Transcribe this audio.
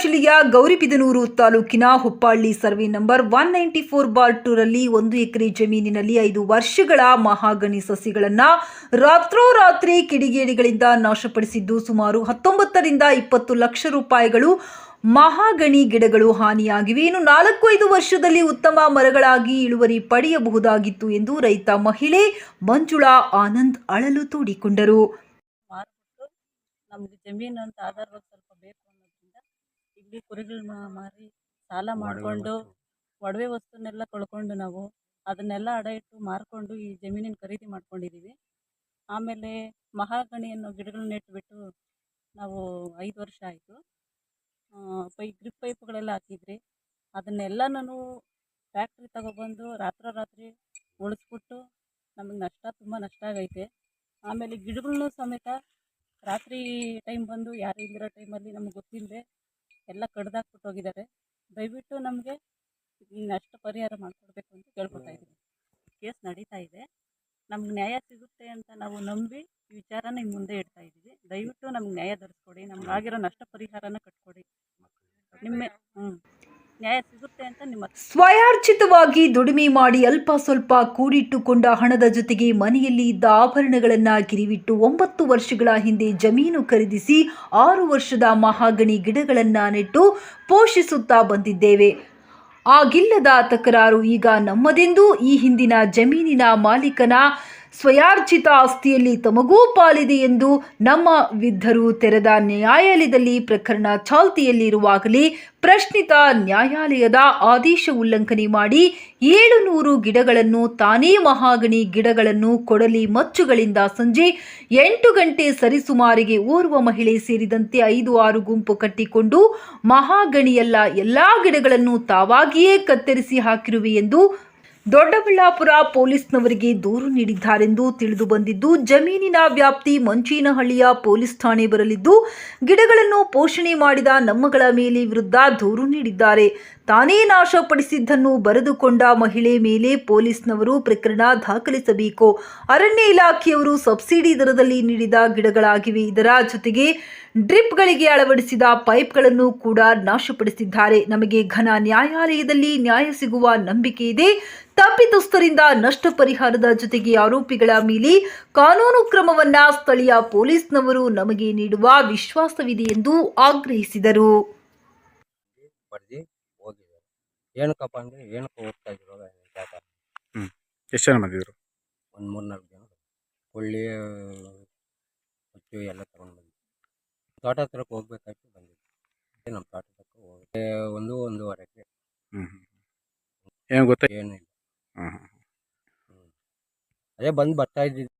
ಜಿಲ್ಲೆಯ ಗೌರಿಬಿದನೂರು ತಾಲೂಕಿನ Huppalli survey number one ninety four bar ಟೂರಲ್ಲಿ ಒಂದು ಎಕರೆ ಜಮೀನಿನಲ್ಲಿ ಐದು ವರ್ಷಗಳ ಮಹಾಗಣಿ ಸಸಿಗಳನ್ನು ರಾತ್ರೋರಾತ್ರಿ ಕಿಡಿಗೇಡಿಗಳಿಂದ ನಾಶಪಡಿಸಿದ್ದು ಸುಮಾರು ಹತ್ತೊಂಬತ್ತರಿಂದ ಇಪ್ಪತ್ತು ಲಕ್ಷ ರೂಪಾಯಿಗಳು ಮಹಾಗಣಿ ಗಿಡಗಳು ಹಾನಿಯಾಗಿವೆ. ಇನ್ನು ನಾಲ್ಕು ಐದು ವರ್ಷದಲ್ಲಿ ಉತ್ತಮ ಮರಗಳಾಗಿ ಇಳುವರಿ ಪಡೆಯಬಹುದಾಗಿತ್ತು ಎಂದು ರೈತ ಮಹಿಳೆ ಮಂಜುಳಾ ಆನಂದ್ ಅಳಲು ತೋಡಿಕೊಂಡರು. ನಮಗೆ ಜಮೀನು ಅಂತ ಆಧಾರವಾಗಿ ಅನ್ನೋದ್ರಿಂದ ಇಲ್ಲಿ ಕುರಿಗಳು ಮಾರಿ ಸಾಲ ಮಾಡಿಕೊಂಡು ಒಡವೆ ವಸ್ತುನೆಲ್ಲ ಕಳ್ಕೊಂಡು ನಾವು ಅದನ್ನೆಲ್ಲ ಅಡ ಇಟ್ಟು ಮಾರ್ಕೊಂಡು ಈ ಜಮೀನಿನ ಖರೀದಿ ಮಾಡ್ಕೊಂಡಿದ್ದೀವಿ ಆಮೇಲೆ ಮಹಾಗಣಿ ಅನ್ನೋ ಗಿಡಗಳನ್ನ ನೆಟ್ಬಿಟ್ಟು ನಾವು ಐದು ವರ್ಷ ಆಯಿತು. ಪೈ ಗ್ರಿಪ್ ಪೈಪ್ಗಳೆಲ್ಲ ಹಾಕಿದ್ರಿ. ಅದನ್ನೆಲ್ಲನೂ ಫ್ಯಾಕ್ಟ್ರಿ ತಗೊಬಂದು ರಾತ್ರೋರಾತ್ರಿ ಉಳಿಸ್ಬಿಟ್ಟು ನಮಗೆ ನಷ್ಟ ತುಂಬ ನಷ್ಟ ಆಗೈತೆ. ಆಮೇಲೆ ಗಿಡಗಳನ್ನೂ ಸಮೇತ ರಾತ್ರಿ ಟೈಮ್ ಬಂದು ಯಾರು ಇಲ್ದಿರೋ ಟೈಮಲ್ಲಿ ನಮ್ಗೆ ಗೊತ್ತಿಲ್ಲದೆ ಎಲ್ಲ ಕಡ್ದಾಕ್ಬಿಟ್ಟು ಹೋಗಿದ್ದಾರೆ ದಯವಿಟ್ಟು ನಮಗೆ ಈ ನಷ್ಟ ಪರಿಹಾರ ಮಾಡಿಕೊಡ್ಬೇಕು ಅಂತ ಕೇಳ್ಕೊತಾ ಇದ್ದೀವಿ ಕೇಸ್ ನಡೀತಾ ಇದೆ. ನಮ್ಗೆ ನ್ಯಾಯ ಸಿಗುತ್ತೆ ಅಂತ ನಾವು ನಂಬಿ ಈ ವಿಚಾರನ ಇನ್ನು ಮುಂದೆ ಇಡ್ತಾ ಇದ್ದೀವಿ. ದಯವಿಟ್ಟು ನಮ್ಗೆ ನ್ಯಾಯ ಧರಿಸ್ಕೊಡಿ. ನಮ್ಗೆ ಆಗಿರೋ ನಷ್ಟ ಪರಿಹಾರನ ಕಟ್ಕೊಡಿ. ನಿಮ್ಮ ಹ್ಞೂ ನ್ಯಾಯ ಅಂತ ನಿಮ್ಮ ಹತ್ರ. ಸ್ವಯಾರ್ಜಿತವಾಗಿ ದುಡಿಮೆ ಮಾಡಿ ಅಲ್ಪ ಸ್ವಲ್ಪ ಕೂಡಿಟ್ಟುಕೊಂಡ ಹಣದ ಜೊತೆಗೆ ಮನೆಯಲ್ಲಿ ಇದ್ದ ಆಭರಣಗಳನ್ನು ಗಿರಿವಿಟ್ಟು ಒಂಬತ್ತು ವರ್ಷಗಳ ಹಿಂದೆ ಜಮೀನು ಖರೀದಿಸಿ ಆರು ವರ್ಷದ ಮಹಾಗಣಿ ಗಿಡಗಳನ್ನು ನೆಟ್ಟು ಪೋಷಿಸುತ್ತಾ ಬಂದಿದ್ದೇವೆ. ಆಗಿಲ್ಲದ ತಕರಾರು ಈಗ ನಮ್ಮದೆಂದು ಈ ಹಿಂದಿನ ಜಮೀನಿನ ಮಾಲೀಕನ ಸ್ವಯಾರ್ಜಿತ ಆಸ್ತಿಯಲ್ಲಿ ತಮಗೂ ಪಾಲಿದೆ ಎಂದು ನಮ್ಮ ವಿದ್ಧರು ತೆರೆದ ನ್ಯಾಯಾಲಯದಲ್ಲಿ ಪ್ರಕರಣ ಚಾಲ್ತಿಯಲ್ಲಿರುವಾಗಲೇ ಪ್ರಶ್ನಿತ ನ್ಯಾಯಾಲಯದ ಆದೇಶ ಉಲ್ಲಂಘನೆ ಮಾಡಿ ಏಳು ನೂರು ಗಿಡಗಳನ್ನು ತಾನೇ ಮಹಾಗಣಿ ಗಿಡಗಳನ್ನು ಕೊಡಲಿ ಮಚ್ಚುಗಳಿಂದ ಸಂಜೆ ಎಂಟು ಗಂಟೆ ಸರಿಸುಮಾರಿಗೆ ಓರ್ವ ಮಹಿಳೆ ಸೇರಿದಂತೆ ಐದು ಆರು ಗುಂಪು ಕಟ್ಟಿಕೊಂಡು ಮಹಾಗಣಿಯಲ್ಲ ಎಲ್ಲಾ ಗಿಡಗಳನ್ನು ತಾವಾಗಿಯೇ ಕತ್ತರಿಸಿ ಹಾಕಿರುವೆ ಎಂದು ದೊಡ್ಡಬಳ್ಳಾಪುರ ಪೊಲೀಸ್ನವರಿಗೆ ದೂರು ನೀಡಿದ್ದಾರೆಂದು ತಿಳಿದು ಬಂದಿದ್ದು, ಜಮೀನಿನ ವ್ಯಾಪ್ತಿ ಮಂಚೀನಹಳ್ಳಿಯ ಪೊಲೀಸ್ ಠಾಣೆ ಬರಲಿದ್ದು, ಗಿಡಗಳನ್ನು ಪೋಷಣೆ ಮಾಡಿದ ನಮ್ಮಗಳ ಮೇಲೆ ವಿರುದ್ಧ ದೂರು ನೀಡಿದ್ದಾರೆ. ತಾನೇ ನಾಶಪಡಿಸಿದ್ದನ್ನು ಬರೆದುಕೊಂಡ ಮಹಿಳೆ ಮೇಲೆ ಪೊಲೀಸ್ನವರು ಪ್ರಕರಣ ದಾಖಲಿಸಬೇಕು. ಅರಣ್ಯ ಇಲಾಖೆಯವರು ಸಬ್ಸಿಡಿ ದರದಲ್ಲಿ ನೀಡಿದ ಗಿಡಗಳಾಗಿವೆ. ಇದರ ಜೊತೆಗೆ ಡ್ರಿಪ್ಗಳಿಗೆ ಅಳವಡಿಸಿದ ಪೈಪ್ಗಳನ್ನು ಕೂಡ ನಾಶಪಡಿಸಿದ್ದಾರೆ. ನಮಗೆ ಘನ ನ್ಯಾಯಾಲಯದಲ್ಲಿ ನ್ಯಾಯ ಸಿಗುವ ನಂಬಿಕೆ ಇದೆ. ತಪ್ಪಿತಸ್ಥರಿಂದ ನಷ್ಟ ಪರಿಹಾರದ ಜೊತೆಗೆ ಆರೋಪಿಗಳ ಮೇಲೆ ಕಾನೂನು ಕ್ರಮವನ್ನ ಸ್ಥಳೀಯ ಪೊಲೀಸ್ನವರು ನಮಗೆ ನೀಡುವ ವಿಶ್ವಾಸವಿದೆ ಎಂದು ಆಗ್ರಹಿಸಿದರು. ಬರ್ದು ಹೋಗಿದ್ದಾರೆ ಏನಕ್ಕಪ್ಪ ಅಂದರೆ ಏನಕ್ಕೆ ಹೋಗ್ತಾ ಇದ್ರು ಜಾಗ. ಎಷ್ಟು ಜನ ಬಂದಿದ್ರು? ಒಂದು ಮೂರು ಜನ. ಕೊಳ್ಳಿ ಹುಚ್ಚು ಎಲ್ಲ ತಗೊಂಡು ಬಂದ್ವಿ ತೋಟ ಹತ್ರಕ್ಕೆ ಹೋಗ್ಬೇಕಾಯ್ತು ಬಂದಿದ್ವಿ ನಮ್ಮ ತೋಟದಕ್ಕೆ ಹೋಗಿ ಒಂದು ಒಂದೂವರೆ ಎಕರೆ ಹ್ಞೂ ಏನು ಗೊತ್ತಾ? ಹಾಂ ಅದೇ ಬಂದು ಬರ್ತಾ ಇದ್ದಿದ್ದು